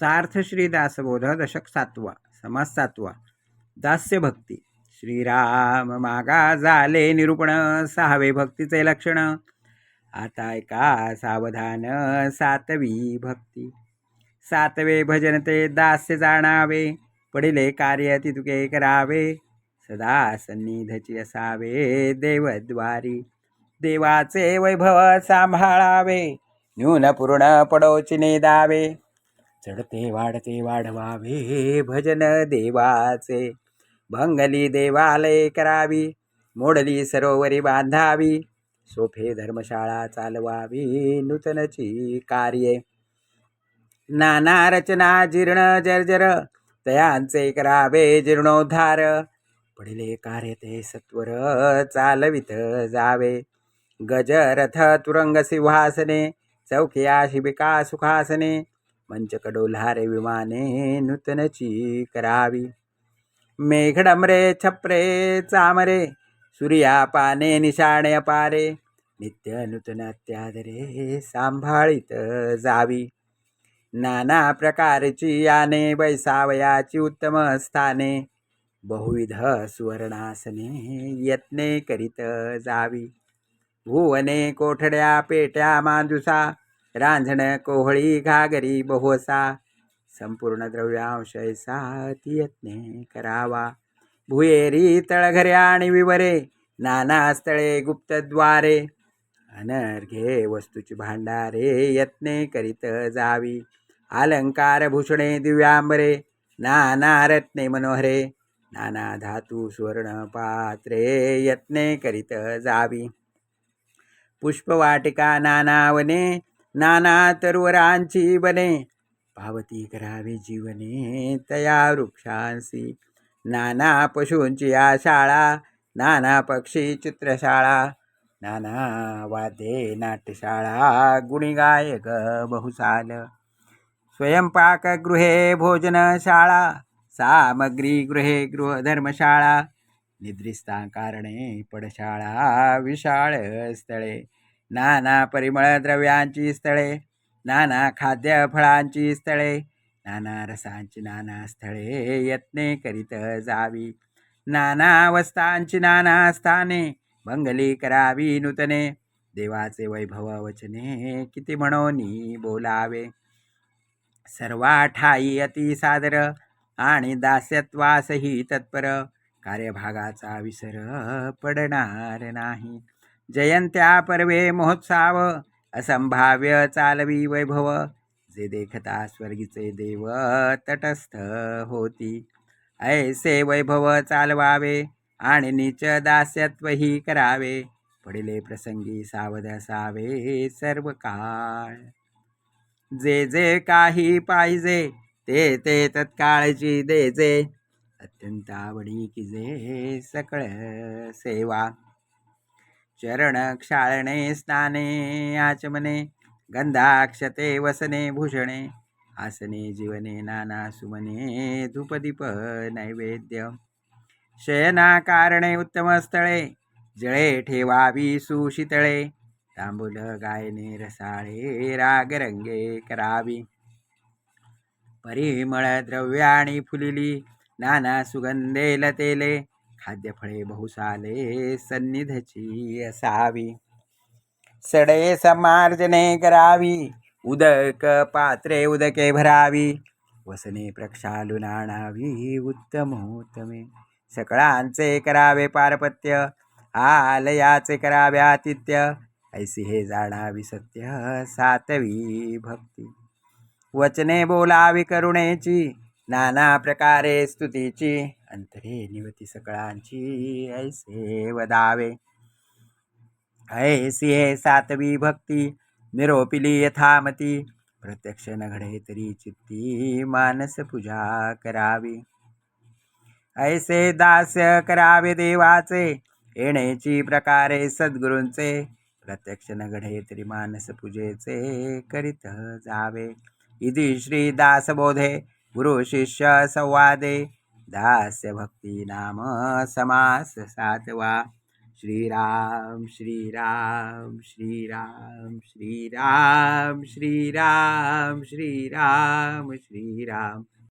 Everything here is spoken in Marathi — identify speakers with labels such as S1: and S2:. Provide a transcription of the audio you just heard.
S1: सार्थ श्री दासबोध दशक सातवा समास सातवा. दास्य भक्ती. श्रीराम मागा झाले निरूपण सहावे भक्तीचे लक्षण. आता ऐका सावधान सातवी भक्ती. सातवे भजन ते दास्य जाणावे पडिले कार्य तितुके करावे. सदा सन्निधची असावे देवद्वारी. देवाचे वैभव सांभाळावे न्यून पूर्ण पडोचिने दावे. चढते वाढते वाढवावे भजन देवाचे. भंगली देवालय करावी मोडली सरोवरी बांधावी सोफे धर्मशाळा चालवावी नूतनची कार्ये. नाना रचना जीर्ण जर्जर तयांचे करावे जीर्णोद्धार. पडले कार्य ते सत्वर चालवित जावे. गजरथ तुरंग सिंहासने चौकिया शिबिका सुखासने मंचकडोल्हारे विमाने नूतनची करावी मेघडमरे छपरे चामरे सूर्या पाने निशाणे अपारे नित्य नूतन अत्यादरे सांभाळीत जावी नाना प्रकारची याने बैसावयाची उत्तम स्थाने बहुविध सुवर्णासने यत्ने करीत जावी भुवने कोठड्या पेट्या मांजुसा रांझण कोहळी घागरी बहुसा संपूर्ण द्रव्यांशयसा ती यत्ने करावा. भुयेरी तळघरे आणि विवरे नाना स्थळे गुप्तद्वारे अनर्घे वस्तूची भांडारे यत्ने करीत जावी. अलंकार भूषणे दिव्यांबरे नाना रत्ने मनोहरे नाना धातू सुवर्ण पात्रे यत्ने करीत जावी. पुष्पवाटिका नाना वने नाना तरुवरांची बने पावती करावी जीवने तया वृक्षांसी नाना पशूंची या शाळा. नाना पक्षी चित्रशाळा. नाना वाद्ये नाट्यशाळा. गुणिगायक बहुसाल. स्वयंपाकगृहे भोजनशाळा सामग्रीगृहे गृहधर्मशाळा निद्रिस्ता कारणे पडशाळा. विशाळ स्थळे. नाना परिमळ द्रव्यांची स्थळे नाना खाद्य फळांची स्थळे नाना रसांची नाना स्थळे यत्ने करीत जावी. नाना अवस्थांची नाना स्थाने बंगली करावी नूतने. देवाचे वैभव वचने किती म्हणोनी बोलावे. सर्वा ठाई अति सादर आणि दास्यत्वासही तत्पर कार्यभागाचा विसर पडणार नाही. जयंत्या पर्वे महोत्साव असंभाव्य चालवी वैभव जे देखता स्वर्गीचे देव तटस्थ होती. ऐसे वैभव चालवावे आणि नीच दास्यत्वही करावे पडिले प्रसंगी सावध असावे सर्व काळ. जे जे काही पाहिजे ते ते तत्काळची देजे. अत्यंत आवडी की जे सकळ सेवा. चरण क्षाळणे स्नाने आचमने गंधाक्षते वसने भूषणे आसने जीवने नाना सुमने धूपदीप नैवेद्य। शयना कारणे उत्तम स्थळे जळे ठेवावी सुशीतळे तांबूल गायने रसाळे रागरंगे करावी। परिमळ द्रव्याणी फुलिली नाना सुगंधे लतेले खाद्यफळे बहुसाले सन्निधची असावी. सडे समार्जने करावी. उदक पात्रे उदके भरावी. वसने प्रक्षालून आणावी उत्तमोत्तमे. सकळांचे करावे पारपत्य. आलयाचे करावे आतिथ्य. ऐसी हे जाणावी सत्य सातवी भक्ती. वचने बोलावी करुणेची. नाना प्रकारे स्तुतीची. अंतरे निवती सकळांची ऐसे वदावे. ऐसी हे सातवी भक्ती निरोपिली यथामती. प्रत्यक्ष न घडे तरी चित्ती मानस पूजा करावी. ऐसे दास्य करावे देवाचे येण्याची प्रकारे सद्गुरूंचे. प्रत्यक्ष न घडे तरी मानस पूजेचे करीत जावे. इति श्री दासबोधे गुरु शिष्य संवादे. दास्य भक्ती नाम समास सातवा। श्रीराम श्रीराम श्रीराम श्रीराम श्रीराम श्रीराम श्रीराम।